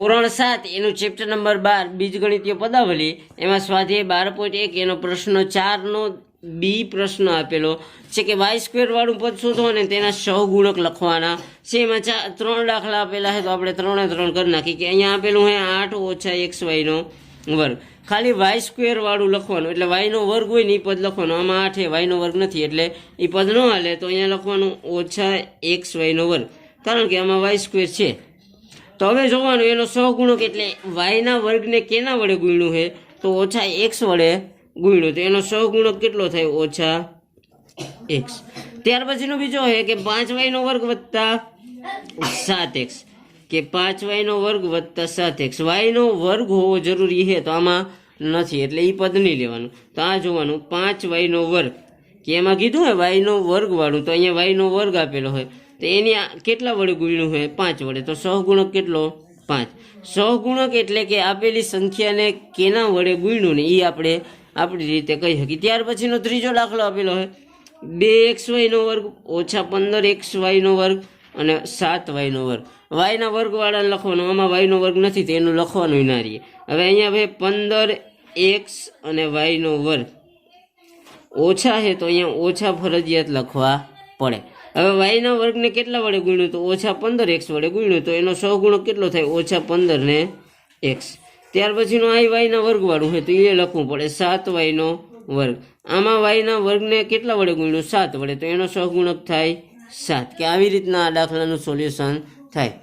ધોરણ સાત, એનું ચેપ્ટર નંબર બાર, બીજગણિતીય પદાવલી. એમાં સ્વાધ્યાય બાર પોઈન્ટ એક, એનો પ્રશ્ન ચારનો બી પ્રશ્ન આપેલો છે કે વાય સ્ક્વેરવાળું પદ શોધો અને તેના સહગુણક લખવાના છે. એમાં ચા, ત્રણ દાખલા આપેલા છે, તો આપણે ત્રણે ત્રણ કરી નાખી કે અહીંયા આપેલું છે આઠ ઓછા એક્સ વાયનો વર્ગ. ખાલી વાય સ્ક્વેર વાળું લખવાનું, એટલે વાયનો વર્ગ હોય ને એ પદ લખવાનું. આમાં આઠ વાયનો વર્ગ નથી, એટલે એ પદ ન હાલે, તો અહીંયા લખવાનું ઓછા એક્સ વાયનો વર્ગ. કારણ કે આમાં વાય સ્ક્વેર છે. તો જોવાનું, એનો સહગુણક એટલે વાયના વર્ગને કેના વડે ગુણ્યું છે? તો ઓછા એક્સ વડે ગુણ્યું. તો એનો સહગુણક કેટલો થાય? ઓછા એક્સ ત્યાર પછીનો બીજો છે કે પાંચ વાયનો વર્ગ વત્તા સાત એક્સ કે પાંચ વાયનો વર્ગ વત્તા સાત એક્સ વાયનો વર્ગ હોવો જરૂરી છે, તો આમાં નથી. એટલે એ પદ નહીં લેવાનું. તો આ જોવાનું, પાંચ વાયનો વર્ગ. કે એમાં કીધું હોય વાયનો વર્ગ વાળું તો અહીંયા વાયનો વર્ગ આપેલો હોય તો એની કેટલા વડે ગુણ્યું હોય? પાંચ વડે. તો સહગુણક કેટલો? પાંચ. સહગુણક એટલે કે આપેલી સંખ્યાને કેના વડે ગુણ્યું ને એ આપણે આપણી રીતે કહી શકીએ. ત્યાર પછીનો ત્રીજો દાખલો આપેલો હોય. બે એક્સ વાયનો વર્ગ ઓછા પંદર એક્સ વાયનો વર્ગ અને સાત વાયનો વર્ગ. વાયના વર્ગવાળાને લખવાનો, આમાં વાયનો વર્ગ નથી, તો એનું લખવાનું ના રહીએ હવે અહીંયા ભાઈ પંદર એક્સ અને વાયનો વર્ગ ઓછા છે તો અહીંયા ઓછા ફરજિયાત લખવા પડે. હવે વાયના વર્ગને કેટલા વડે ગુણ્યું તો? ઓછા પંદર એક્સ વડે ગુણ્યું તો એનો સહગુણક કેટલો થાય? ઓછા પંદર ને એક્સ. ત્યાર પછીનો આ વાયના વર્ગવાળું હોય તો એ લખવું પડે સાત વાયનો વર્ગ. આમાં વાયના વર્ગને કેટલા વડે ગુણ્યું? સાત વડે. તો એનો સહગુણક થાય સાત. કે આવી રીતના આ દાખલાનું સોલ્યુશન થાય.